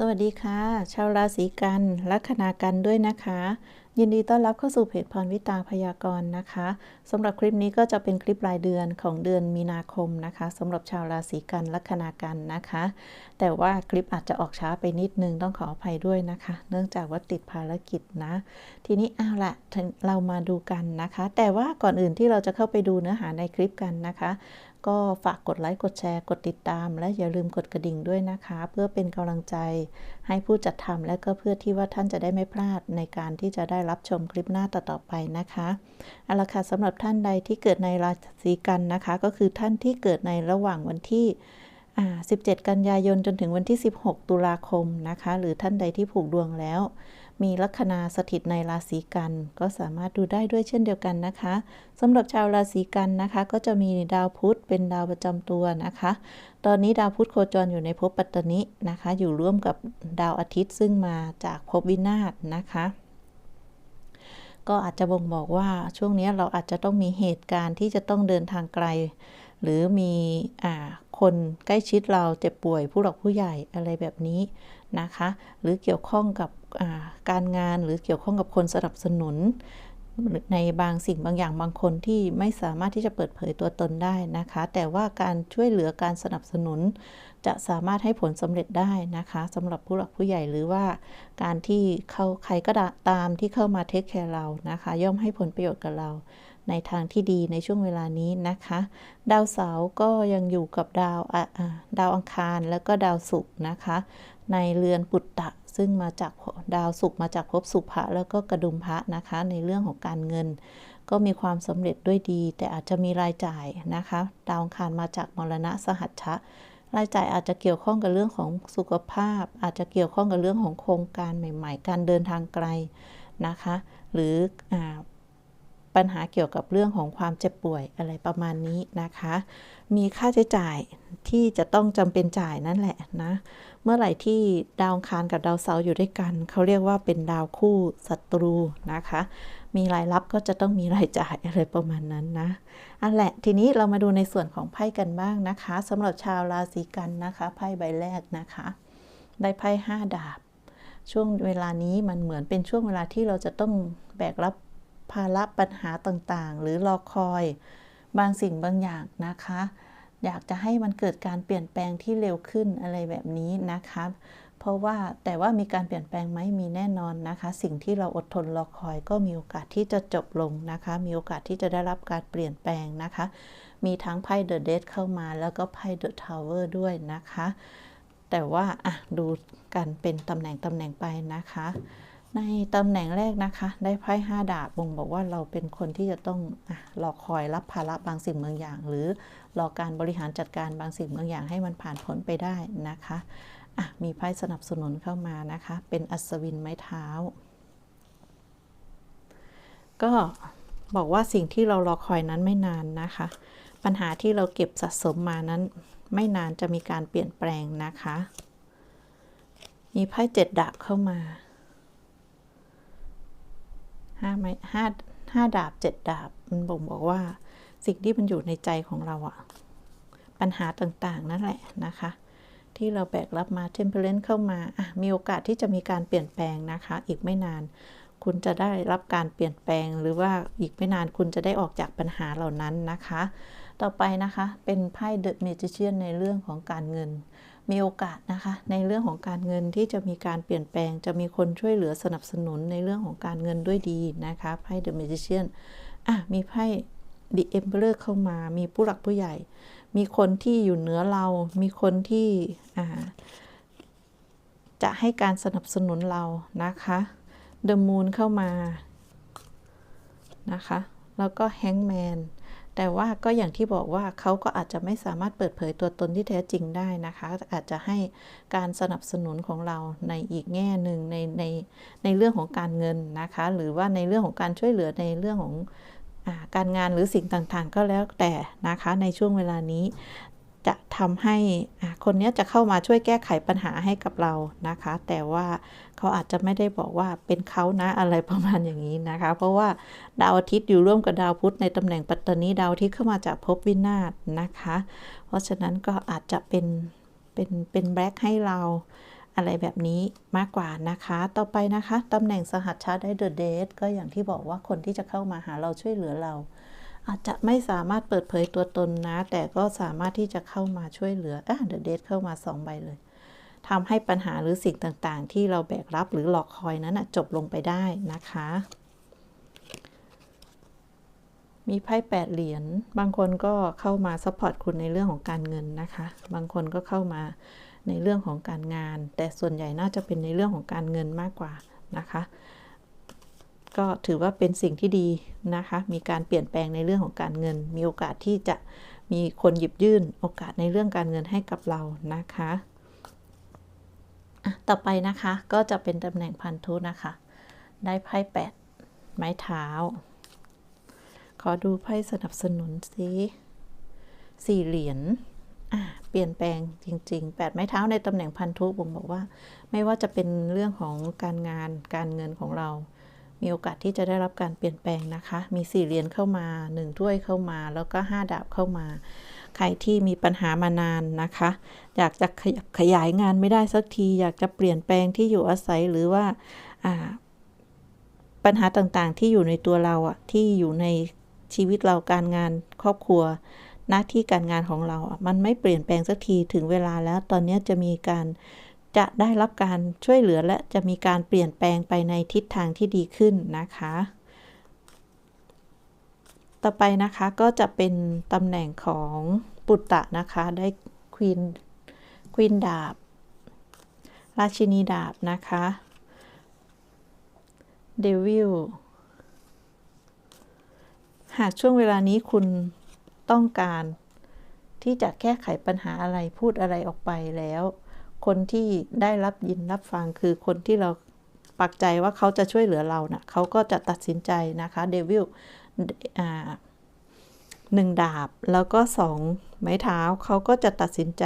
สวัสดีค่ะ ชาวราศีกันลัคนากันด้วยนะคะ ยินดีต้อนรับเข้าสู่เพจพรวิตาพยากรณ์นะคะสำหรับคลิปนี้ก็จะเป็นคลิปรายเดือนของเดือนมีนาคมนะคะสำหรับชาวราศีกันลัคนากันนะคะ แต่ว่าคลิปอาจจะออกช้าไปนิดนึงต้องขออภัยด้วยนะคะ เนื่องจากว่าติดภารกิจนะ ทีนี้เอาละเรามาดูกันนะคะ แต่ว่าก่อนอื่นที่เราจะเข้าไปดูเนื้อหาในคลิปกันนะคะ ก็ฝากกดไลค์ กดแชร์ กดติดตาม และอย่าลืมกดกระดิ่งด้วยนะคะ เพื่อเป็นกำลังใจให้ผู้จัดทำและก็เพื่อที่ว่าท่านจะได้ไม่พลาดในการที่จะได้รับชมคลิปหน้าต่อๆไปนะคะเอาละค่ะสำหรับท่านใดที่เกิดในราศีกันนะคะ ก็คือท่านที่เกิดในระหว่างวันที่17 กันยายนจนถึงวันที่ 16 ตุลาคมนะคะ หรือท่านใดที่ผูกดวงแล้ว มีลัคนาสถิตในราศีกัน ก็สามารถดูได้ด้วยเช่นเดียวกันนะคะสำหรับชาวราศีกันนะคะ ก็จะมีดาวพุธเป็นดาวประจำตัวนะคะ ตอนนี้ดาวพุธโคจรอยู่ในภพปัตตนินะคะ อยู่ร่วมกับดาวอาทิตย์ซึ่งมาจากภพวินาศนะคะก็อาจจะบ่งบอกว่าช่วงนี้เราอาจจะต้องมีเหตุการณ์ที่จะต้องเดินทางไกล หรือมีคนใกล้ชิดเราเจ็บป่วยผู้หลักผู้ใหญ่อะไรแบบนี้นะคะ หรือเกี่ยวข้องกับ การงานหรือเกี่ยวข้องกับคนสนับสนุน ในบางสิ่งบางอย่างบางคนที่ไม่สามารถที่จะเปิดเผยตัวตนได้นะคะ แต่ว่าการช่วยเหลือการสนับสนุน จะสามารถให้ผลสำเร็จได้นะคะสำหรับผู้หลักผู้ใหญ่หรือว่าการที่เขาใครก็ตามที่เข้ามาเทคแคร์เรานะคะ ย่อมให้ผลประโยชน์กับเราในทางที่ดีในช่วงเวลานี้นะคะ ดาวเสาร์ก็ยังอยู่กับดาวดาวอังคารแล้วก็ดาวศุกร์นะคะ ในเรือนปุตตะ ซึ่งมาจากดาวศุกร์มาจากภพสุภะแล้วก็กระดุมพระนะคะ ในเรื่องของการเงิน ก็มีความสำเร็จด้วยดี แต่อาจจะมีรายจ่ายนะคะ ดาวคารมาจากมรณะสหัชชะ รายจ่ายอาจจะเกี่ยวข้องกับเรื่องของสุขภาพ อาจจะเกี่ยวข้องกับเรื่องของโครงการใหม่ ๆ การเดินทางไกลนะคะ หรืออปัญหาเกี่ยวกับเรื่องของความเจ็บป่วยอะไรประมาณนี้นะคะ มีค่าใช้จ่ายที่จะต้องจำเป็นจ่ายนั่นแหละนะ เมื่อไหร่ที่ดาวคารกับดาวเสาร์อยู่ด้วยกัน เขาเรียกว่าเป็นดาวคู่ศัตรูนะคะ มีรายรับก็จะต้องมีรายจ่ายอะไรประมาณนั้นนะอันแหละทีนี้เรามาดูในส่วนของไพ่กันบ้างนะคะสำหรับชาวราศีกันนะคะไพ่ใบแรกนะคะ ได้ไพ่ห้าดาบ ช่วงเวลานี้มันเหมือนเป็นช่วงเวลาที่เราจะต้องแบกรับภาระปัญหาต่างๆ หรือรอคอยบางสิ่งบางอย่างนะคะ อยากจะให้มันเกิดการเปลี่ยนแปลงที่เร็วขึ้นอะไรแบบนี้นะคะ เพราะว่าแต่ว่ามีการเปลี่ยนแปลงไหมมีแน่นอนนะคะ สิ่งที่เราอดทนรอคอยก็มีโอกาสที่จะจบลงนะคะ มีโอกาสที่จะได้รับการเปลี่ยนแปลงนะคะ มีทั้งไพ่เดอะเดทเข้ามาแล้วก็ไพ่เดอะทาวเวอร์ด้วยนะคะ แต่ว่าอะดูกันเป็นตำแหน่งตำแหน่งไปนะคะ ในตำแหน่งแรกนะคะ ได้ไพ่ห้าดาบบ่งบอกว่าเราเป็นคนที่จะต้องรอคอยรับภาระบางสิ่งบางอย่าง หรือรอการบริหารจัดการบางสิ่งบางอย่างให้มันผ่านพ้นไปได้นะคะะมีไพ่สนับสนุนเข้ามานะคะ เป็นอัศวินไม้เท้า ก็บอกว่าสิ่งที่เรารอคอยนั้นไม่นานนะคะ ปัญหาที่เราเก็บสะสมมานั้น ไม่นานจะมีการเปลี่ยนแปลงนะคะ มีไพ่เจ็ดดาบเข้ามา ห้าไม้ห้าห้าดาบเจ็ดดาบ มันบ่งบอกว่าสิ่งที่มันอยู่ในใจของเราอะปัญหาต่างๆ นั่นแหละนะคะ ที่เราแบกรับมาเทมเพลนเข้ามาอะมีโอกาสที่จะมีการเปลี่ยนแปลงนะคะ อีกไม่นาน คุณจะได้รับการเปลี่ยนแปลง หรือว่าอีกไม่นานคุณจะได้ออกจากปัญหาเหล่านั้นนะคะ ต่อไปนะคะเป็นไพ่เดอะเมจิเชียนในเรื่องของการเงิน มีโอกาสนะคะ ในเรื่องของการเงินที่จะมีการเปลี่ยนแปลง จะมีคนช่วยเหลือสนับสนุนในเรื่องของการเงินด้วยดีนะคะไพ่ The Magician อะมีไพ่ The Emperor เข้ามา มีผู้หลักผู้ใหญ่ มีคนที่อยู่เหนือเรา มีคนที่อ่าจะให้การสนับสนุนเรานะคะ The Moon เข้ามานะคะ แล้วก็ Hangman แต่ว่าก็อย่างที่บอกว่าเขาก็อาจจะไม่สามารถเปิดเผยตัวตนที่แท้จริงได้นะคะ อาจจะให้การสนับสนุนของเราในอีกแง่หนึ่งในในในเรื่องของการเงินนะคะ หรือว่าในเรื่องของการช่วยเหลือในเรื่องของอการงานหรือสิ่งต่างๆ ก็แล้วแต่นะคะในช่วงเวลานี้ จะทำให้คนนี้จะเข้ามาช่วยแก้ไขปัญหาให้กับเรานะคะ แต่ว่าเขาอาจจะไม่ได้บอกว่าเป็นเขานะอะไรประมาณอย่างนี้นะคะ เพราะว่าดาวอาทิตย์อยู่ร่วมกับดาวพุธในตำแหน่งปัตตานีดาวอาทิตย์เข้ามาจากภพวินาศนะคะ เพราะฉะนั้นก็อาจจะเป็นเป็นเป็นแบล็คให้เราอะไรแบบนี้มากกว่านะคะ ต่อไปนะคะตำแหน่งสหัชชาได้เดอะเดทก็อย่างที่บอกว่าคนที่จะเข้ามาหาเราช่วยเหลือเรา อาจจะไม่สามารถเปิดเผยตัวตนนะ แต่ก็สามารถที่จะเข้ามาช่วยเหลืออะเดอะเดทเข้ามา 2 ใบเลยทำให้ปัญหาหรือสิ่งต่างๆ ที่เราแบกรับหรือหลอกคอยนั้นนะจบลงไปได้นะคะ มีไพ่แปดเหรียญบางคนก็เข้ามาซัพพอร์ตคุณในเรื่องของการเงินนะคะ บางคนก็เข้ามาในเรื่องของการงาน แต่ส่วนใหญ่น่าจะเป็นในเรื่องของการเงินมากกว่านะคะ ก็ถือว่าเป็นสิ่งที่ดีนะคะ มีการเปลี่ยนแปลงในเรื่องของการเงิน มีโอกาสที่จะมีคนหยิบยื่นโอกาสในเรื่องการเงินให้กับเรานะคะต่อไปนะคะก็จะเป็นตำแหน่งพันธุนะคะ ได้ไพ่แปดไม้เท้า ขอดูไพ่สนับสนุนสิสี่เหรียญเปลี่ยนแปลงจริงๆ8ไม้เท้าในตำแหน่งพันธุบ่งบอกว่า ไม่ว่าจะเป็นเรื่องของการงานการเงินของเรา มีโอกาสที่จะได้รับการเปลี่ยนแปลงนะคะ มีสี่เหรียญเข้ามา 1 ถ้วยเข้ามา แล้วก็ 5 ดาบเข้ามา ใครที่มีปัญหามานานนะคะ อยากจะขยายงานไม่ได้สักที อยากจะเปลี่ยนแปลงที่อยู่อาศัยหรือว่าปัญหาต่างๆ ที่อยู่ในตัวเราอะที่อยู่ในชีวิตเราการงานครอบครัว หน้าที่การงานของเราอะมันไม่เปลี่ยนแปลงสักที ถึงเวลาแล้ว ตอนนี้จะมีการ จะได้รับการช่วยเหลือและจะมีการเปลี่ยนแปลงไปในทิศทางที่ดีขึ้นนะคะ ต่อไปนะคะก็จะเป็นตำแหน่งของปุตตะนะคะ ได้ควีนควีนดาบ ราชินีดาบนะคะเดวิลหากช่วงเวลานี้คุณต้องการที่จะแก้ไขปัญหาอะไรพูดอะไรออกไปแล้ว คนที่ได้รับยินรับฟังคือคนที่เราปักใจว่าเขาจะช่วยเหลือเรานะ่ะเขาก็จะตัดสินใจนะคะเดวิลหนึ่งดาบแล้วก็สองไม้เท้าเขาก็จะตัดสินใจ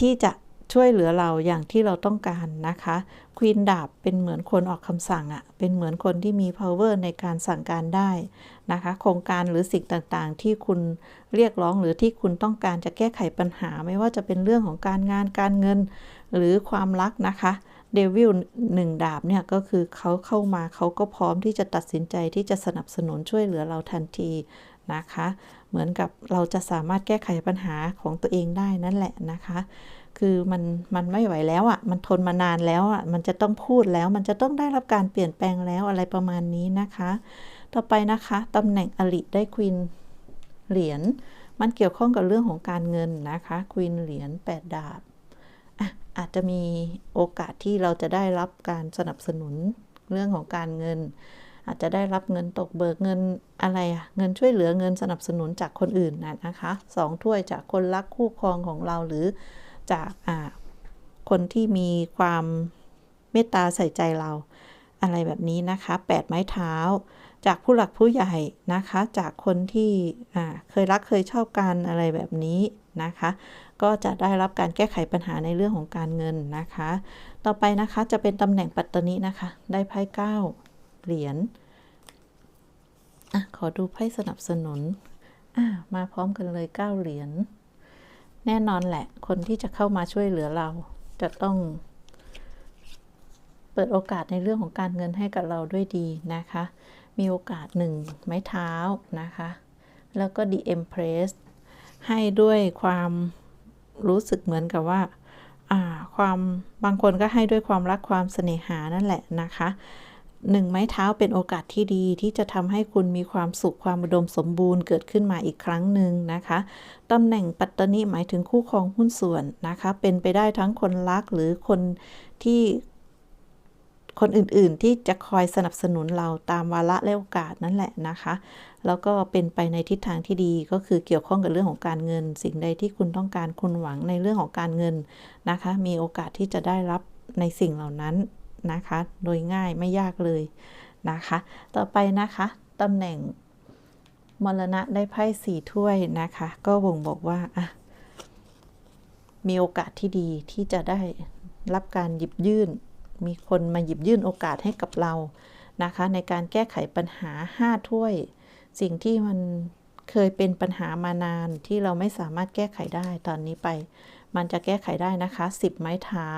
ที่จะ ช่วยเหลือเราอย่างที่เราต้องการนะคะควีนดาบเป็นเหมือนคนออกคำสั่งอะ่ะเป็นเหมือนคนที่มี power ในการสั่งการได้นะคะโครงการหรือสิ่งต่างๆ ที่คุณเรียกร้องหรือที่คุณต้องการจะแก้ไขปัญหา ไม่ว่าจะเป็นเรื่องของการงานการเงินหรือความรักนะคะเดวิลหนึ่งดาบเนี่ยก็คือเขาเข้ามาเขาก็พร้อมที่จะตัดสินใจที่จะสนับสนุนช่วยเหลือเราทันทีนะคะ เหมือนกับเราจะสามารถแก้ไขปัญหาของตัวเองได้นั่นแหละนะคะ คือมันมันไม่ไหวแล้วอะ่ะ มันทนมานานแล้วอะ่ะ มันจะต้องพูดแล้ว มันจะต้องได้รับการเปลี่ยนแปลงแล้วอะไรประมาณนี้นะคะ ต่อไปนะคะตำแหน่งอลิได้ควีนเหรียญ มันเกี่ยวข้องกับเรื่องของการเงินนะคะควีนเหรียญ8ดาบอะอาจจะมีโอกาสที่เราจะได้รับการสนับสนุนเรื่องของการเงิน อาจจะได้รับเงินตกเบิกเงินอะไรอะเงินช่วยเหลือเงินสนับสนุนจากคนอื่นนะคะสองถ้วยจากคนรักคู่ครองของเราหรือ จากคนที่มีความเมตตาใส่ใจเรา อะไรแบบนี้นะคะ8ไม้เท้า จากผู้หลักผู้ใหญ่นะคะ จากคนที่เคยรักเคยชอบกันอะไรแบบนี้นะคะ ก็จะได้รับการแก้ไขปัญหาในเรื่องของการเงินนะคะ ต่อไปนะคะจะเป็นตำแหน่งปัตตนินะคะ ได้ไพ่เก้าเหรียญอะขอดูไพ่สนับสนุนอะมาพร้อมกันเลย9เหรียญ แน่นอนแหละ คนที่จะเข้ามาช่วยเหลือเรา จะต้อง เปิดโอกาสในเรื่องของการเงินให้กับเราด้วยดีนะคะ มีโอกาสหนึ่งไม้เท้านะคะ แล้วก็ดีเอ็มเพรสให้ด้วยความรู้สึกเหมือนกับว่าความบางคนก็ให้ด้วยความรักความเสน่หานั่นแหละนะคะ หนึ่งไม้เท้าเป็นโอกาสที่ดีที่จะทำให้คุณมีความสุขความอุดมสมบูรณ์เกิดขึ้นมาอีกครั้งหนึ่งนะคะตำแหน่งปัตตนีหมายถึงคู่ครองหุ้นส่วนนะคะ เป็นไปได้ทั้งคนรักหรือคนที่คนอื่นๆ ที่จะคอยสนับสนุนเราตามวาระและโอกาสนั่นแหละนะคะ แล้วก็เป็นไปในทิศทางที่ดีก็คือเกี่ยวข้องกับเรื่องของการเงิน สิ่งใดที่คุณต้องการคุณหวังในเรื่องของการเงินนะคะ มีโอกาสที่จะได้รับในสิ่งเหล่านั้น นะคะ โดยง่ายไม่ยากเลยนะคะ ต่อไปนะคะตำแหน่งมรณะได้ไพ่สี่ถ้วยนะคะ ก็บ่งบอกว่าอะมีโอกาสที่ดีที่จะได้รับการหยิบยื่น มีคนมาหยิบยื่นโอกาสให้กับเรานะคะ ในการแก้ไขปัญหา 5 ถ้วย สิ่งที่มัน เคยเป็นปัญหามานานที่เราไม่สามารถแก้ไขได้ตอนนี้ไป มันจะแก้ไขได้นะคะ 10 ไม้เท้า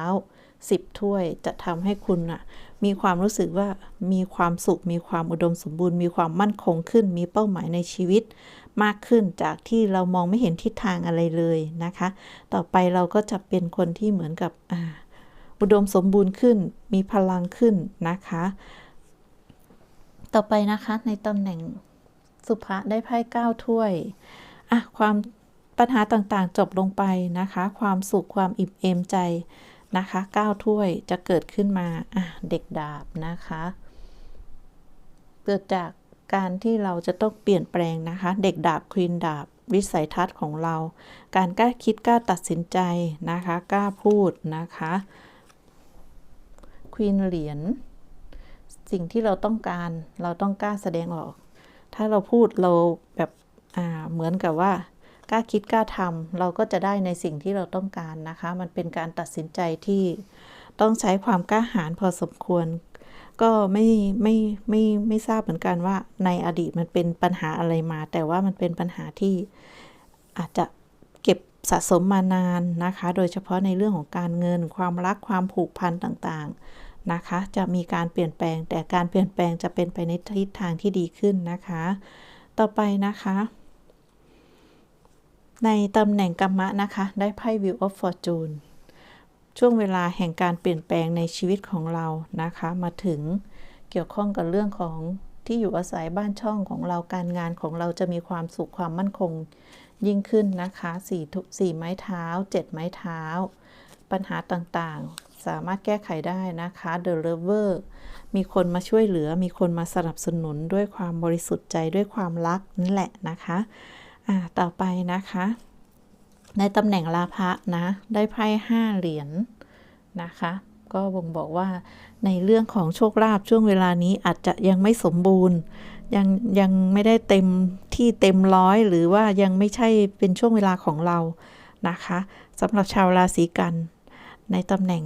10 ถ้วยจะทำให้คุณอะมีความรู้สึกว่ามีความสุข มีความอุดมสมบูรณ์ มีความมั่นคงขึ้น มีเป้าหมายในชีวิต มากขึ้นจากที่เรามองไม่เห็นทิศทางอะไรเลยนะคะ ต่อไปเราก็จะเป็นคนที่เหมือนกับออุดมสมบูรณ์ขึ้น มีพลังขึ้นนะคะ ต่อไปนะคะในตำแหน่ง สุภะได้ไพ่เก้าถ้วยอะความปัญหาต่างๆจบลงไปนะคะ ความสุขความอิ่มเอมใจนะคะเก้าถ้วยจะเกิดขึ้นมาอะเด็กดาบนะคะ เกิดจากการที่เราจะต้องเปลี่ยนแปลงนะคะ เด็กดาบควีนดาบ วิสัยทัศน์ของเรา การกล้าคิดกล้าตัดสินใจนะคะกล้าพูดนะคะควีนเหรียญสิ่งที่เราต้องการเราต้องกล้าแสดงออก ถ้าเราพูดเราแบบอ่าเหมือนกับว่ากล้าคิดกล้าทำเราก็จะได้ในสิ่งที่เราต้องการนะคะ มันเป็นการตัดสินใจที่ต้องใช้ความกล้าหาญพอสมควร ก็ไม่ไม่ไม่ไม่ทราบเหมือนกันว่าในอดีตมันเป็นปัญหาอะไรมา แต่ว่ามันเป็นปัญหาที่อาจจะเก็บสะสมมานานนะคะ โดยเฉพาะในเรื่องของการเงิน ความรักความผูกพันต่างๆ นะคะ จะมีการเปลี่ยนแปลง แต่การเปลี่ยนแปลงจะเป็นไปในทิศทางที่ดีขึ้นนะคะ ต่อไปนะคะ ในตำแหน่งกรรมะนะคะ ได้ไพ่ Wheel of Fortune ช่วงเวลาแห่งการเปลี่ยนแปลงในชีวิตของเรานะคะ มาถึงเกี่ยวข้องกับเรื่องของที่อยู่อาศัยบ้านช่องของเราการงานของเราจะมีความสุขความมั่นคงยิ่งขึ้นนะคะ4ทุก4ไม้เท้า 7 ไม้เท้า ปัญหาต่างๆ สามารถแก้ไขได้นะคะ The Lover มีคนมาช่วยเหลือ มีคนมาสนับสนุนด้วยความบริสุทธิ์ใจด้วยความรักนั่นแหละนะคะอ่าต่อไปนะคะ ในตำแหน่งลาภะนะ ได้ไพ่ห้าเหรียญนนะคะ ก็บ่งบอกว่าในเรื่องของโชคลาภช่วงเวลานี้อาจจะยังไม่สมบูรณ์ยังยังไม่ได้เต็มที่เต็มร้อยหรือว่ายังไม่ใช่เป็นช่วงเวลาของเรานะคะสำหรับชาวราศีกัน ในตำแหน่ง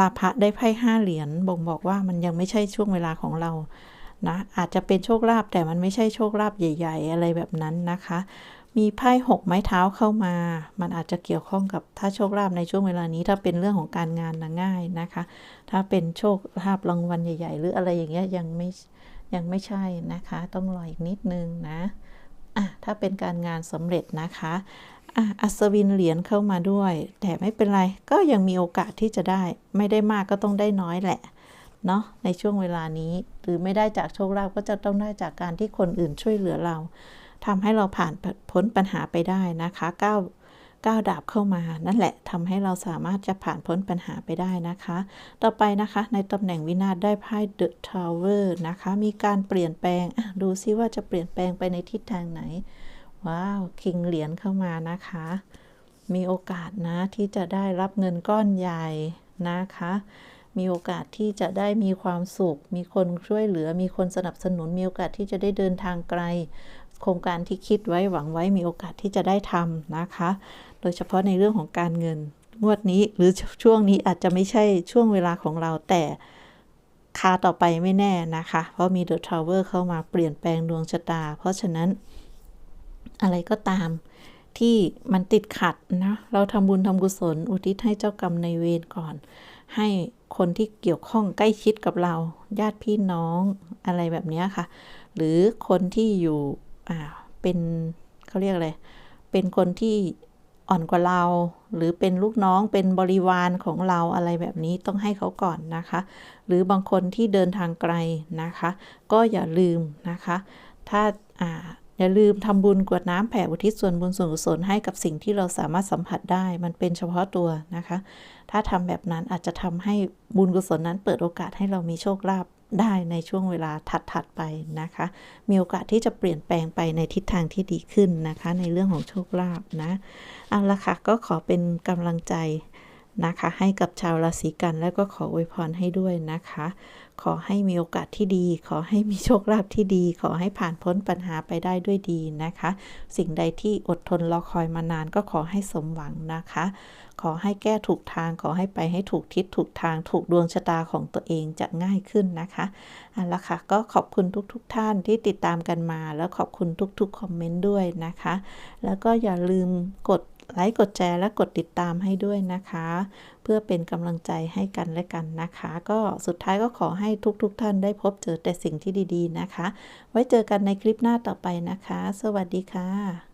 ลาภะได้ไพ่ห้าเหรียญบ่งบอกว่ามันยังไม่ใช่ช่วงเวลาของเรานะอาจจะเป็นโชคลาภแต่มันไม่ใช่โชคลาภใหญ่ ๆ อะไรแบบนั้นนะคะ มีไพ่หกไม้เท้าเข้ามา มันอาจจะเกี่ยวข้องกับถ้าโชคลาภในช่วงเวลานี้ ถ้าเป็นเรื่องของการงานนะง่ายนะคะ ถ้าเป็นโชคลาภรางวัลใหญ่ ๆ หรืออะไรอย่างเงี้ยยังไม่ยังไม่ใช่นะคะ ต้องรออีกนิดนึงนะอะถ้าเป็นการงานสำเร็จนะคะ อัศวินเหรียญเข้ามาด้วย แต่ไม่เป็นไรก็ยังมีโอกาสที่จะได้ ไม่ได้มากก็ต้องได้น้อยแหละเนาะในช่วงเวลานี้ หรือไม่ได้จากโชคลาภก็จะต้องได้จากการที่คนอื่นช่วยเหลือเราทำให้เราผ่านพ้นปัญหาไปได้นะคะก้าวก้าวดาบเข้ามา นั่นแหละทำให้เราสามารถจะผ่านพ้นปัญหาไปได้นะคะ ต่อไปนะคะในตำแหน่งวินาศได้ไพ่ The Tower นะคะ มีการเปลี่ยนแปลงดูซิว่าจะเปลี่ยนแปลงไปในทิศทางไหน ว้าว คิงเหรียญเข้ามานะคะ มีโอกาสนะที่จะได้รับเงินก้อนใหญ่นะคะ มีโอกาสที่จะได้มีความสุข มีคนช่วยเหลือ มีคนสนับสนุน มีโอกาสที่จะได้เดินทางไกล โครงการที่คิดไว้หวังไว้ มีโอกาสที่จะได้ทำนะคะ โดยเฉพาะในเรื่องของการเงิน งวดนี้หรือช่วงนี้อาจจะไม่ใช่ช่วงเวลาของเราแต่คาต่อไปไม่แน่นะคะ เพราะมีเดอะทาวเวอร์เข้ามาเปลี่ยนแปลงดวงชะตา เพราะฉะนั้น อะไรก็ตาม ที่มันติดขัดนะเราทำบุญทำกุศล อุทิศให้เจ้ากรรมในเวรก่อน ให้คนที่เกี่ยวข้องใกล้ชิดกับเรา ญาติพี่น้องอะไรแบบนี้ค่ะ หรือคนที่อยู่อ่าเป็นเขาเรียกอะไรเป็นคนที่อ่อนกว่าเรา หรือเป็นลูกน้องเป็นบริวารของเราอะไรแบบนี้ต้องให้เขาก่อนนะคะ หรือบางคนที่เดินทางไกลนะคะ ก็อย่าลืมนะคะ ถ้า อ่าอย่าลืมทำบุญกวดน้ำแผ่อุทิศส่วนบุญส่วนกุศลให้กับสิ่งที่เราสามารถสัมผัสได้ มันเป็นเฉพาะตัวนะคะ ถ้าทำแบบนั้นอาจจะทำให้บุญกุศลนั้นเปิดโอกาสให้เรามีโชคลาภได้ในช่วงเวลาถัด ๆ ไปนะคะ มีโอกาสที่จะเปลี่ยนแปลงไปในทิศทางที่ดีขึ้นนะคะ ในเรื่องของโชคลาภนะเอาละค่ะ ก็ขอเป็นกำลังใจนะคะ ให้กับชาวราศีกันแล้วก็ขออวยพรให้ด้วยนะคะ ขอให้มีโอกาสที่ดี ขอให้มีโชคลาภที่ดี ขอให้ผ่านพ้นปัญหาไปได้ด้วยดีนะคะ สิ่งใดที่อดทนรอคอยมานานก็ขอให้สมหวังนะคะ ขอให้แก้ถูกทาง ขอให้ไปให้ถูกทิศถูกทาง ถูกดวงชะตาของตัวเองจะง่ายขึ้นนะคะเอาละค่ะ ก็ขอบคุณทุกๆทท่านที่ติดตามกันมา แล้วขอบคุณทุกๆคอมเมนต์ด้วยนะคะ แล้วก็อย่าลืมกด ไลค์กดแชร์และกดติดตามให้ด้วยนะคะ เพื่อเป็นกำลังใจให้กันและกันนะคะ ก็สุดท้ายก็ขอให้ทุกๆทท่านได้พบเจอแต่สิ่งที่ดีๆนะคะ ไว้เจอกันในคลิปหน้าต่อไปนะคะ สวัสดีค่ะ